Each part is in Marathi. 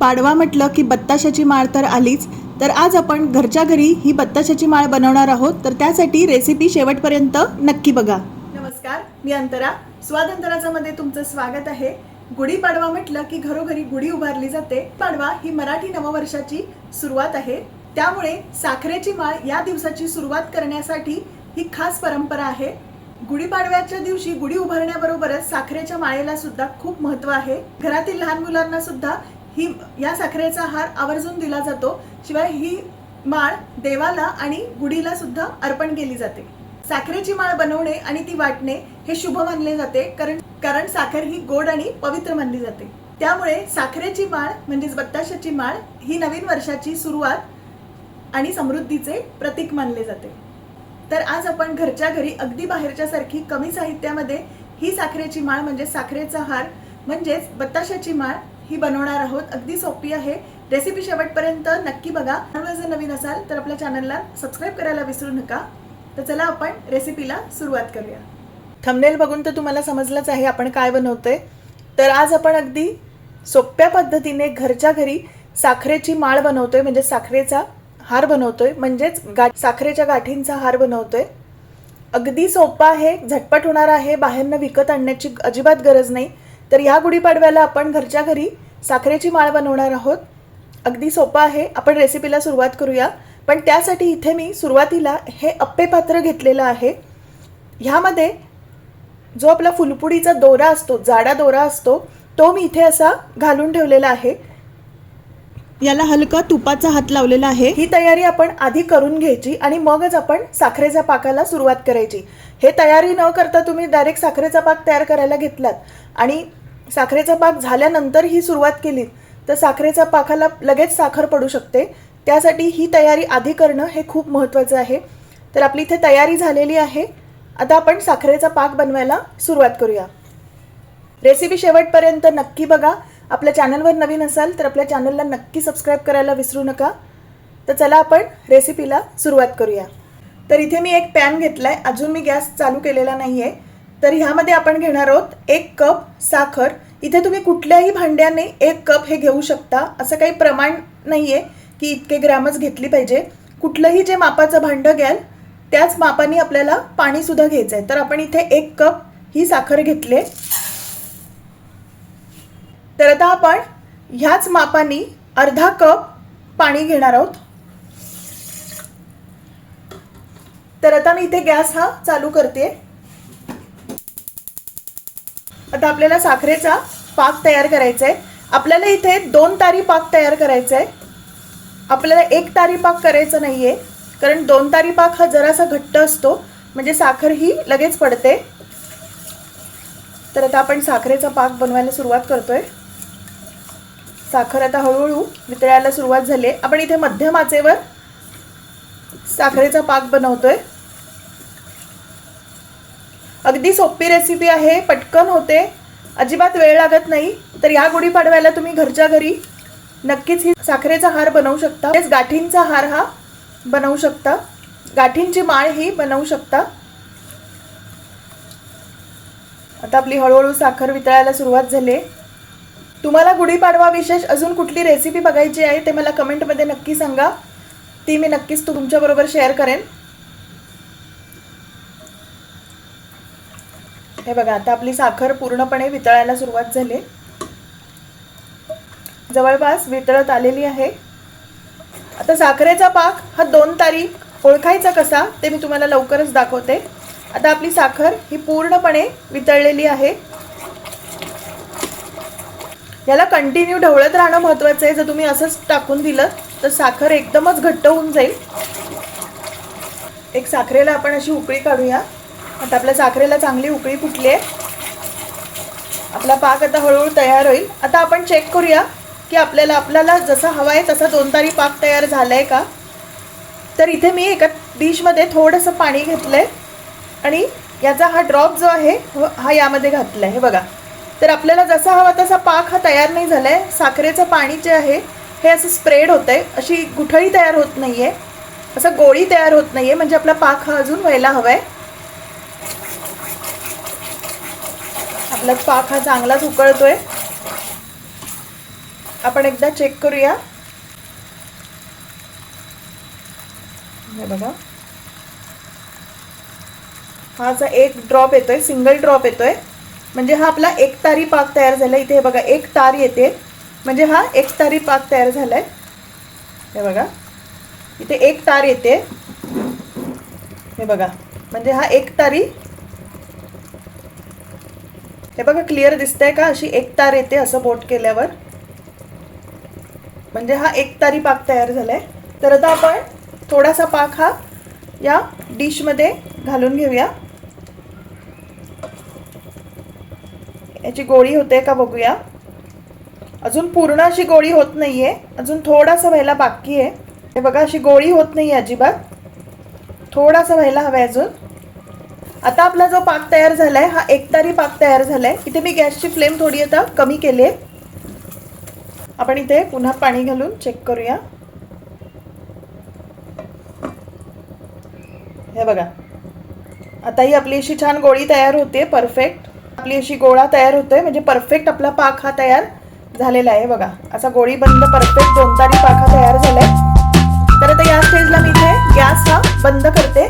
पाडवा म्हटलं की बत्ताशाची माळ तर आलीच तर आज आपण घरच्या घरी ही बत्ताशाची माळ बनवणार आहोत तर त्यासाठी रेसिपी शेवटपर्यंत नक्की बघा. नमस्कार मी अंतरा. स्वाद अंतराचा मध्ये तुमचं स्वागत आहे. गुढीपाडवा म्हटलं की घरोघरी गुढी उभारली जाते. पाडवा ही मराठी नववर्षाची सुरुवात आहे. त्यामुळे साखरेची माळ या दिवसाची सुरुवात करण्यासाठी ही खास परंपरा आहे. गुढीपाडव्याच्या दिवशी गुढी उभारण्याबरोबरच साखरेच्या माळेला सुद्धा खूप महत्त्व आहे. घरातील लहान मुलांना सुद्धा ही या साखरेचा हार आवर्जून दिला जातो. शिवाय ही माळ देवाला आणि गुढीला सुद्धा अर्पण केली जाते. साखरेची माळ बनवणे आणि ती वाटणे हे शुभ मानले जाते. कारण कारण साखर ही गोड आणि पवित्र मानली जाते. त्यामुळे साखरेची माळ म्हणजेच बत्ताशाची माळ ही नवीन वर्षाची सुरुवात आणि समृद्धीचे प्रतीक मानले जाते. तर आज आपण घरच्या घरी अगदी बाहेरच्या सारखी कमी साहित्यामध्ये ही साखरेची माळ म्हणजे साखरेचा हार म्हणजेच बत्ताशाची माळ ही बनवणार आहोत. अगदी सोपी आहे. रेसिपी शेवटपर्यंत नक्की बघा. चॅनलवर जर नवीन असाल तर आपल्या चॅनलला सबस्क्राईब करायला विसरू नका. तर चला आपण रेसिपीला सुरुवात करूया. थंबनेल बघून तर तुम्हाला समजलंच आहे आपण काय बनवतोय. तर आज आपण अगदी सोप्या पद्धतीने घरच्या घरी साखरेची माळ बनवतोय. म्हणजे साखरेचा हार बनवतोय. म्हणजेच गा साखरेच्या गाठींचा हार बनवतोय. अगदी सोपा आहे. झटपट होणार आहे. बाहेरनं विकत आणण्याची अजिबात गरज नाही. तर ह्या गुढीपाडव्याला आपण घरच्या घरी साखरेची माळ बनवणार आहोत. अगदी सोपं आहे. आपण रेसिपीला सुरुवात करूया. पण त्यासाठी इथे मी सुरुवातीला हे अप्पे पात्र घेतलेलं आहे. ह्यामध्ये जो आपला फुलपुडीचा दोरा असतो जाडा दोरा असतो तो मी इथे असा घालून ठेवलेला आहे. याला हलका तुपाचा हात लावलेला आहे. ही तयारी आपण आधी करून घ्यायची आणि मगच आपण साखरेच्या पाकाला सुरुवात करायची. हे तयारी न करता तुम्ही डायरेक्ट साखरेचा पाक तयार करायला घेतलात. आणि साखरेचा पाक झाल्यानंतर ही सुरुवात केली तर साखरेच्या पाकाला लगेच साखर पडू शकते. त्यासाठी ही तयारी आधी करणं हे खूप महत्त्वाचं आहे. तर आपली इथे तयारी झालेली आहे. आता आपण साखरेचा पाक बनवायला सुरुवात करूया. रेसिपी शेवटपर्यंत नक्की बघा. आपल्या चॅनलवर नवीन असाल तर आपल्या चॅनलला नक्की सबस्क्राईब करायला विसरू नका. तर चला आपण रेसिपीला सुरुवात करूया. तर इथे मी एक पॅन घेतला आहे अजून मी गॅस चालू केलेला नाही आहे तर ह्यामध्ये आपण घेणार आहोत एक कप साखर. इथे तुम्ही कुठल्याही भांड्याने एक कप हे घेऊ शकता. असं काही प्रमाण नाही आहे की इतके ग्रॅमच घेतली पाहिजे. कुठलंही जे मापाचं भांडं घ्याल त्याच मापाने आपल्याला पाणीसुद्धा घ्यायचं आहे तर आपण इथे एक कप ही साखर घेतली आहे. तर आता आपण ह्याच मापाने अर्धा कप पाणी घेणार आहोत. तर आता मी इथे गॅस हा चालू करते आता आपल्याला साखरेचा पाक तयार करायचा आहे आपल्याला इथे दोन तारी पाक तयार करायचा आहे आपल्याला एक तारी पाक करायचा नाही आहे कारण दोन तारी पाक हा जरासा घट्ट असतो. म्हणजे साखर ही लगेच पडते. तर आता आपण साखरेचा पाक बनवायला सुरुवात करतोय. साखर आता हळूहळू वितळायला सुरुवात झाली आहे. आपण इथे मध्यम आचेवर साखरेचा पाक बनवतोय. अगदी सोपी रेसिपी आहे पटकन होते. अजिबात वेळ लागत नाही. तर या गुढीपाडव्याला तुम्ही घरच्या घरी नक्कीच ही साखरेचा हार बनवू शकता. तेच गाठींचा हार हा बनवू शकता. गाठींची माळ ही बनवू शकता. आता आपली हळूहळू साखर वितळायला सुरुवात झाली. तुम्हाला गुढीपाडवा विशेष अजून कुठली रेसिपी बघायची आहे ते मला कमेंटमध्ये नक्की सांगा. ती मी नक्कीच तुमच्याबरोबर शेअर करेन. हे बघा आता आपली साखर पूर्णपणे वितळायला सुरुवात झाली. जवळपास वितळत आलेली आहे. आता साखरेचा पाक हा दोन तारीख ओळखायचा कसा ते मी तुम्हाला लवकरच दाखवते. आता आपली साखर ही पूर्णपणे वितळलेली आहे. याला कंटिन्यू ढवळत राहणं महत्त्वाचं आहे. जर तुम्ही असंच टाकून दिलं तर साखर एकदमच घट्ट होऊन जाईल. एक साखरेला आपण अशी उकळी काढूया. आता आपल्या साखरेला चांगली उकळी फुटली आहे आपला पाक आता हळूहळू तयार होईल. आता आपण चेक करूया की आपल्याला आपल्याला जसा हवा आहे तसा दोन तारी पाक तयार झाला आहे का? तर इथे मी एका डिशमध्ये थोडंसं पाणी घेतलं आहे आणि याचा हा ड्रॉप जो आहे हा यामध्ये घातला आहे बघा. तर आपल्याला जसा हवा तसा पाक हा तयार नाही झाला आहे साखरेचं पाणी जे आहे हे असं स्प्रेड होतं आहे अशी गुठळी तयार होत नाही आहे असं गोळी तयार होत नाही आहे म्हणजे आपला पाक हा अजून व्हायला हवा आहे आपला पाक हा चांगलाच उकळतोय. आपण एकदा चेक करूया. हे बघा. हा असा एक ड्रॉप येतोय सिंगल ड्रॉप येतोय. म्हणजे हा आपला एक तारी पाक तयार झाला इथे हे बघा एक तार येते. म्हणजे हा एक तारी पाक तयार झालाय. हे बघा. इथे एक तार येते. हे बघा. म्हणजे हा एक तारी हे बघा क्लिअर दिसतंय का? अशी एक तार येते असं बोट केल्यावर. म्हणजे हा एक तारी पाक तयार झालाय. तर आता आपण थोडासा पाक हा या डिशमध्ये घालून घेऊया. याची गोळी होते का बघूया. अजून पूर्ण अशी गोळी होत नाहीये. अजून थोडासा व्हायला बाकी आहे. हे बघा अशी गोळी होत नाही अजिबात. थोडासा व्हायला हवा अजून. आता आपला जो पाक तयार झालाय हा एकतारी पाक तयार झालाय. इथे मी गॅसची फ्लेम थोडी आता कमी केली आहे. आपण इथे पुन्हा पाणी घालून चेक करूया. हे बघा. आता ही आपली अशी छान गोळी तयार होते परफेक्ट आपली अशी गोळा तयार होतोय म्हणजे परफेक्ट आपला पाक हा तयार झालेला आहे. बघा असा गोळी बंद परफेक्ट दोन तारी पाक हा तयार झालाय. तर आता या स्टेजला मी इथे गॅस हा बंद करते.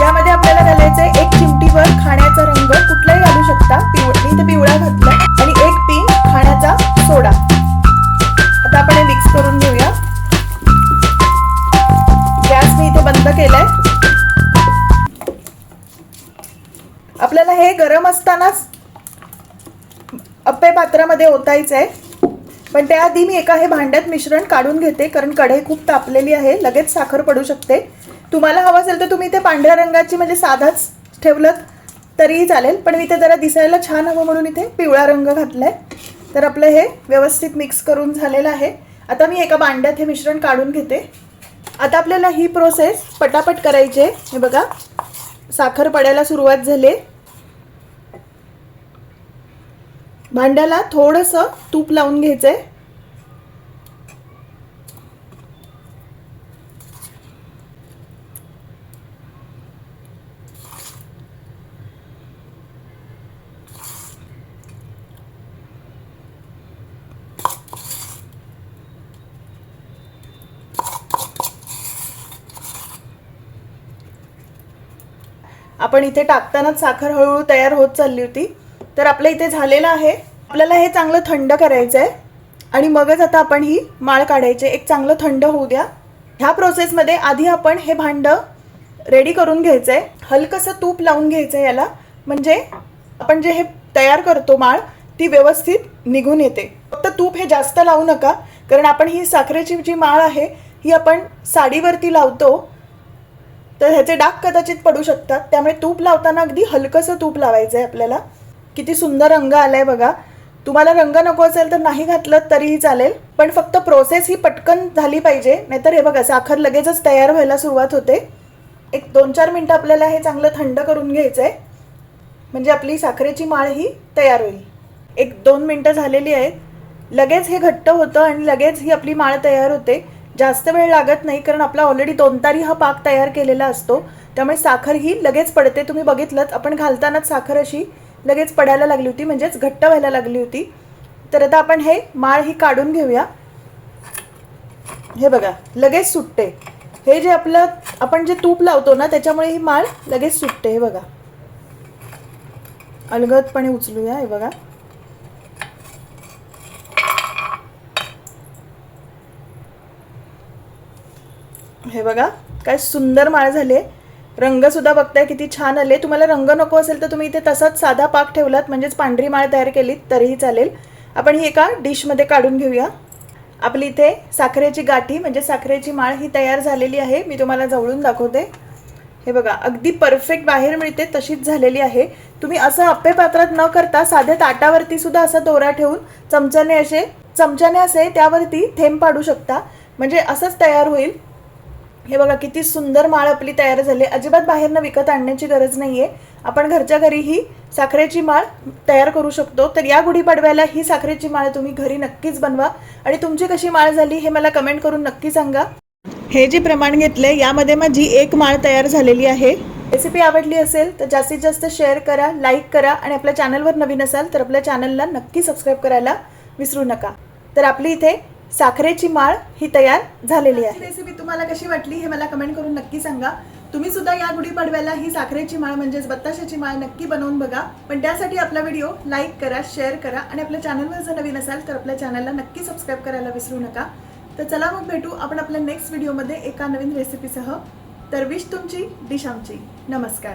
यामध्ये आपल्याला घालायचंय एक चिमटीवर खाण्याचा रंग. कुठलाही घालू शकता. पिव मी इथे पिवळा घातला. आणि एक पिन खाण्याचा सोडा. आता आपण हे मिक्स करून घेऊया. गॅस मी इथे बंद केलाय. आपल्याला हे गरम असतानाच अप्पे पात्रामध्ये ओतायचं आहे पण त्याआधी मी एका हे भांड्यात मिश्रण काढून घेते कारण कढई खूप तापलेली आहे. लगेच साखर पडू शकते. तुम्हाला हवं असेल तर तुम्ही ते पांढऱ्या रंगाची म्हणजे साधाच ठेवलं तरीही चालेल. पण मी इथे जरा दिसायला छान हवं म्हणून इथे पिवळा रंग घातला आहे तर आपलं हे व्यवस्थित मिक्स करून झालेलं आहे. आता मी एका भांड्यात हे मिश्रण काढून घेते. आता आपल्याला ही प्रोसेस पटापट करायची आहे. हे बघा साखर पडायला सुरुवात झाली भांड्याला थोडंसं तूप लावून घ्यायचं आहे आपण इथे टाकतानाच साखर हळूहळू तयार होत चालली होती. तर आपल्या इथे झालेलं आहे. आपल्याला हे चांगलं थंड करायचं आहे आणि मगच आता आपण ही माळ काढायची. एक चांगलं थंड होऊ द्या. ह्या प्रोसेसमध्ये आधी आपण हे भांडं रेडी करून घ्यायचं आहे हलकंसं तूप लावून घ्यायचं आहे याला. म्हणजे आपण जे हे तयार करतो माळ ती व्यवस्थित निघून येते. फक्त तूप हे जास्त लावू नका. कारण आपण ही साखरेची जी माळ आहे ही आपण साडीवरती लावतो. तर ह्याचे डाग कदाचित पडू शकतात. त्यामुळे तूप लावताना अगदी हलकंसं तूप लावायचं आहे आपल्याला. किती सुंदर रंग आलाय बघा. तुम्हाला रंग नको असेल तर नाही घातलं तरीही चालेल. पण फक्त प्रोसेस ही पटकन झाली पाहिजे. नाहीतर हे बघा साखर लगेचच तयार व्हायला सुरुवात होते. एक दोन चार मिनटं आपल्याला हे चांगलं थंड करून घ्यायचं आहे म्हणजे आपली साखरेची माळ ही तयार होईल. एक दोन मिनटं झालेली आहेत. लगेच हे घट्ट होतं आणि लगेच ही आपली माळ तयार होते. जास्त वेळ लागत नाही कारण आपला ऑलरेडी दोन तारी हा पाक तयार केलेला असतो. त्यामुळे साखर ही लगेच पडते. तुम्ही बघितलं आपण घालतानाच साखर अशी लगेच पडायला लागली होती म्हणजेच घट्ट व्हायला लागली होती. तर आता आपण हे माळ ही काढून घेऊया. हे बघा लगेच सुटते. हे जे आपलं आपण जे तूप लावतो ना त्याच्यामुळे ही माळ लगेच सुटते. हे बघा. अलगदपणे उचलूया हे बघा. हे बघा काय सुंदर माळ झाले. रंगसुद्धा बघताय किती छान आले. तुम्हाला रंग नको असेल तर तुम्ही इथे तसाच साधा पाक ठेवलात म्हणजेच पांढरी माळ तयार केलीत तरीही चालेल. आपण ही एका डिशमध्ये काढून घेऊया. आपली इथे साखरेची गाठी म्हणजे साखरेची माळ ही तयार झालेली आहे. मी तुम्हाला जवळून दाखवते. हे बघा अगदी परफेक्ट बाहेर मिळते तशीच झालेली आहे. तुम्ही असं अप्पे पात्रात न करता साध्या ताटावरती सुद्धा असा दोरा ठेवून चमच्याने असे चमच्याने असे त्यावरती थेंब पाडू शकता. म्हणजे असंच तयार होईल. हे बघा किती सुंदर माळ आपली तयार झाली अजिबात बाहेरनं विकत आणण्याची गरज नाही आहे आपण घरच्या घरी ही साखरेची माळ तयार करू शकतो. तर या गुढीपाडव्याला ही साखरेची माळ तुम्ही घरी नक्कीच बनवा. आणि तुमची कशी माळ झाली हे मला कमेंट करून नक्की सांगा. हे जे प्रमाण घेतले यामध्ये माझी एक माळ तयार झालेली आहे. रेसिपी आवडली असेल तर जास्तीत जास्त शेअर करा लाईक करा आणि आपल्या चॅनलवर नवीन असाल तर आपल्या चॅनलला नक्की सबस्क्राईब करायला विसरू नका. तर आपली इथे साखरेची माळ ही तयार झालेली आहे. रेसिपी तुम्हाला कशी वाटली हे मला कमेंट करून नक्की सांगा. तुम्ही सुद्धा या गुढीपाडव्याला ही साखरेची माळ म्हणजेच बत्ताशाची माळ नक्की बनवून बघा. पण त्यासाठी आपला व्हिडिओ लाईक करा शेअर करा आणि आपल्या चॅनलवर जर नवीन असाल तर आपल्या चॅनलला नक्की सबस्क्राईब करायला विसरू नका. तर चला मग भेटू आपण आपल्या नेक्स्ट व्हिडिओमध्ये एका नवीन रेसिपीसह तर विश तुमची डिश आमची. नमस्कार.